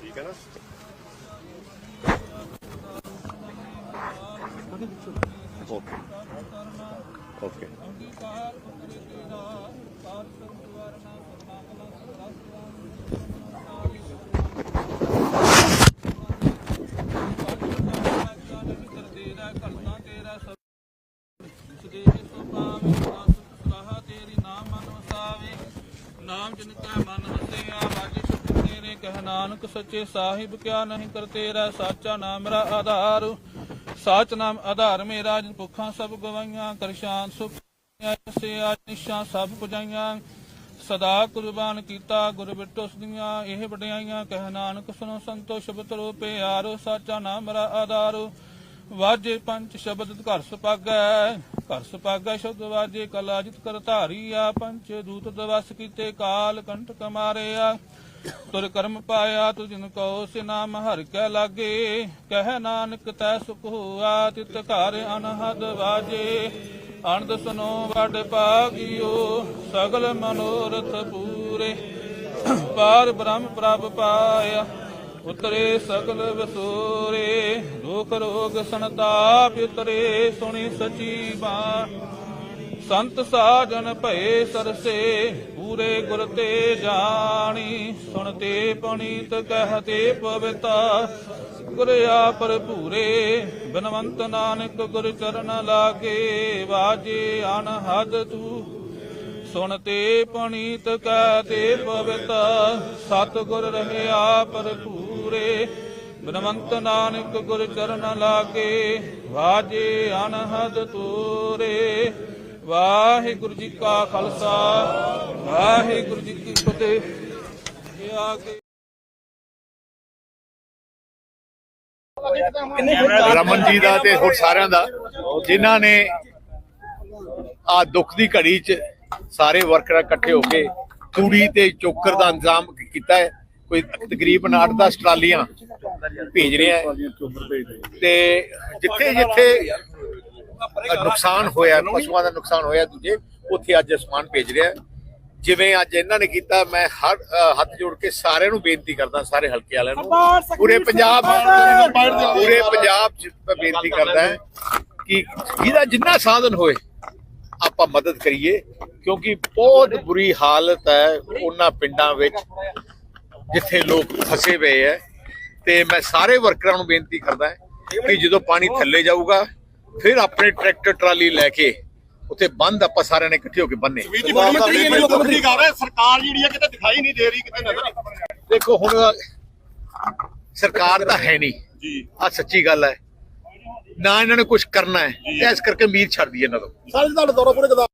ਠੀਕ ਹੈ ਨਾਮ ਜਿਨ ਕਾ ਮਨ ਵਸਿਆ ਵਾਜੀ ਸੁਖ ਤੇਰੇ, ਕਹਿ ਨਾਨਕ ਸੱਚੇ ਸਾਹਿਬ, ਕਿਆ ਨਹੀਂ ਕਰ ਤੇਰਾ, ਸਾਚਾ ਨਾਮ ਮੇਰਾ ਆਧਾਰ। ਸਾਚ ਨਾਮ ਆਧਾਰ ਮੇਰਾ, ਜਿਨ ਭੁੱਖਾਂ ਸਭ ਗਵਾਈਆਂ, ਕਰ ਸੁਖ ਸੇ ਆਜ ਨਿਸ਼ਾ ਸਭ ਪੁਜਾਈਆਂ। ਸਦਾ ਕੁਰਬਾਨ ਕੀਤਾ ਗੁਰ ਬਿਟੋ ਸਦੀਆਂ ਇਹ ਵਡਿਆਈਆਂ, ਕਹਿ ਨਾਨਕ ਸੁਨੋ ਸੰਤੋ ਸ਼ਬਦ ਰੂਪੇ ਆਰੋ ਸਾਚਾ ਨਾਮ ਮੇਰਾ ਆਧਾਰ। ਵਾਜੇ ਪੰਜ ਸ਼ਬਦ ਘਰ ਸੁਪਾਗੈ ਘਰ ਸੁਪਾਗੈ ਸ਼ਬਦ ਵਾਜੇ ਕਲਾ ਕਰ ਧਾਰੀਆ ਪੰਜ ਦੂਤ ਦਵਸ ਕੀਤੇ ਕਾਲ ਕੰਟਕ ਮਾਰਿਆ ਤੁਰ ਕਰਮ ਪਾਇਆ ਤੁ ਜਿਨ ਕੋ ਸੇ ਨਾਮ ਹਰਿ ਕੈ ਲਾਗੇ, ਕਹਿ ਨਾਨਕ ਤੈ ਸੁਖ ਹੋਆ, ਤਿਤ ਘਰ ਅਨਹਦ ਵਾਜੇ। ਅਨੰਦ ਸੁਨੋ ਵਡ ਪਾਗਿਓ ਸਗਲ ਮਨੋਰਥ ਪੂਰੇ। ਪਾਰ ਬ੍ਰਹਮ ਪ੍ਰਭ ਪਾਇਆ। ਉਤਰੇ ਸਗਲ ਵਸੂਰੇ, ਦੁਖ ਰੋਗ ਸੰਤਾਪ ਉਤਰੇ, ਸੁਣੀ ਸਚੀ ਬਾਤ। ਸੰਤ ਸਾਜਨ ਭਏ ਸਰਸੇ, ਪੂਰੇ ਗੁਰ ਤੇ ਜਾਣੀ। ਸੁਣਤੇ ਪਣੀਤ ਕਹਤੇ ਪਵਿੱਤਾ, ਗੁਰ ਆਪਰ ਭੂਰੇ ਬਨਵੰਤ ਨਾਨਕ ਗੁਰ ਚਰਨ ਲਾਗੇ, ਵਾਜੇ ਅਨਹਦ ਤੂ। ਸੁਣਤੇ ਪਣੀਤ ਕਹਤੇ ਪਵਿੱਤਾ ਸਤ ਗੁਰ ਰਹਿਆ ਭਰਪੂਰੇ। ਬਨਵੰਤ ਨਾਨਕ ਗੁਰ ਚਰਨ ਲਾਗੇ, ਵਾਜੇ ਅਨਹਦ ਤੂਰੇ। ਵਾਹਿਗੁਰੂ ਜੀ ਕਾ ਖਾਲਸਾ, ਵਾਹਿਗੁਰੂ ਜੀ ਕੀ ਫਤਿਹ। ਇਹ ਆ ਕੇ ਰਮਨ ਜੀ ਦਾ ਤੇ ਹੋਰ ਸਾਰਿਆਂ ਦਾ, ਜਿਨ੍ਹਾਂ ਨੇ ਆ ਦੁੱਖ ਦੀ ਘੜੀ 'ਚ ਸਾਰੇ ਵਰਕਰ ਇਕੱਠੇ ਹੋ ਕੇ ਤੂੜੀ ਤੇ ਚੋਕਰ ਦਾ ਇੰਤਜ਼ਾਮ ਕੀਤਾ ਹੈ। ਕੋਈ ਤਕਰੀਬਨ 8-10 ਟਰਾਲੀਆਂ ਭੇਜ ਰਿਹਾ ਹੈ। ਤੇ ਜਿੱਥੇ ਜਿੱਥੇ ਨੁਕਸਾਨ ਹੋਇਆ ਪਸ਼ੂਆਂ ਦਾ ਨੁਕਸਾਨ ਹੋਇਆ ਦੂਜੇ ਉੱਥੇ ਅੱਜ ਸਮਾਨ ਭੇਜ ਰਿਹਾ। ਜਿਵੇਂ ਅੱਜ ਇਹਨਾਂ ਨੇ ਕੀਤਾ ਮੈਂ ਹਰ ਹੱਥ ਜੋੜ ਕੇ ਸਾਰਿਆਂ ਨੂੰ ਬੇਨਤੀ ਕਰਦਾ ਸਾਰੇ ਹਲਕੇ ਵਾਲਿਆਂ ਨੂੰ। ਪੂਰੇ ਪੰਜਾਬ ਪੂਰੇ ਪੰਜਾਬ ਚ ਬੇਨਤੀ ਕਰਦਾ ਕਿ ਜਿਹਦਾ ਜਿੰਨਾ ਸਾਧਨ ਹੋਏ ਆਪਾਂ ਮਦਦ ਕਰੀਏ ਕਿਉਂਕਿ ਬਹੁਤ ਬੁਰੀ ਹਾਲਤ ਹੈ ਉਹਨਾਂ ਪਿੰਡਾਂ ਵਿੱਚ। ਜਿੱਥੇ ਲੋਕ ਫਸੇ ਹੋਏ ਹੈ ਤੇ ਮੈਂ ਸਾਰੇ ਵਰਕਰਾਂ ਨੂੰ ਬੇਨਤੀ ਕਰਦਾ ਕਿ ਜਦੋਂ ਪਾਣੀ ਥੱਲੇ ਜਾਊਗਾ ਫਿਰ ਆਪਣੇ ਟਰੈਕਟਰ ਟਰਾਲੀ ਲੈ ਕੇ ਉੱਥੇ ਬੰਦ ਆਪਾਂ ਸਾਰਿਆਂ ਨੇ ਇਕੱਠੇ ਹੋ ਕੇ ਬੰਨੇ। ਸਰਕਾਰ ਜਿਹੜੀ ਹੈ ਕਿਤੇ ਦਿਖਾਈ ਨਹੀਂ ਦੇ ਰਹੀ ਕਿਤੇ ਨਜ਼ਰ ਨਹੀਂ ਦੇਖੋ ਹੁਣ ਸਰਕਾਰ ਤਾਂ ਹੈ ਨਹੀਂ। ਜੀ। ਆ ਸੱਚੀ ਗੱਲ ਹੈ ਨਾ ਇਹਨਾਂ ਨੇ ਕੁਝ ਕਰਨਾ ਹੈ ਇਸ ਕਰਕੇ ਉਮੀਦ ਛੱਡਦੀ ਇਹਨਾਂ ਤੋਂ। ਸਾਰੇ ਤੁਹਾਡਾ ਦੌਰਾ ਪੂਰੇ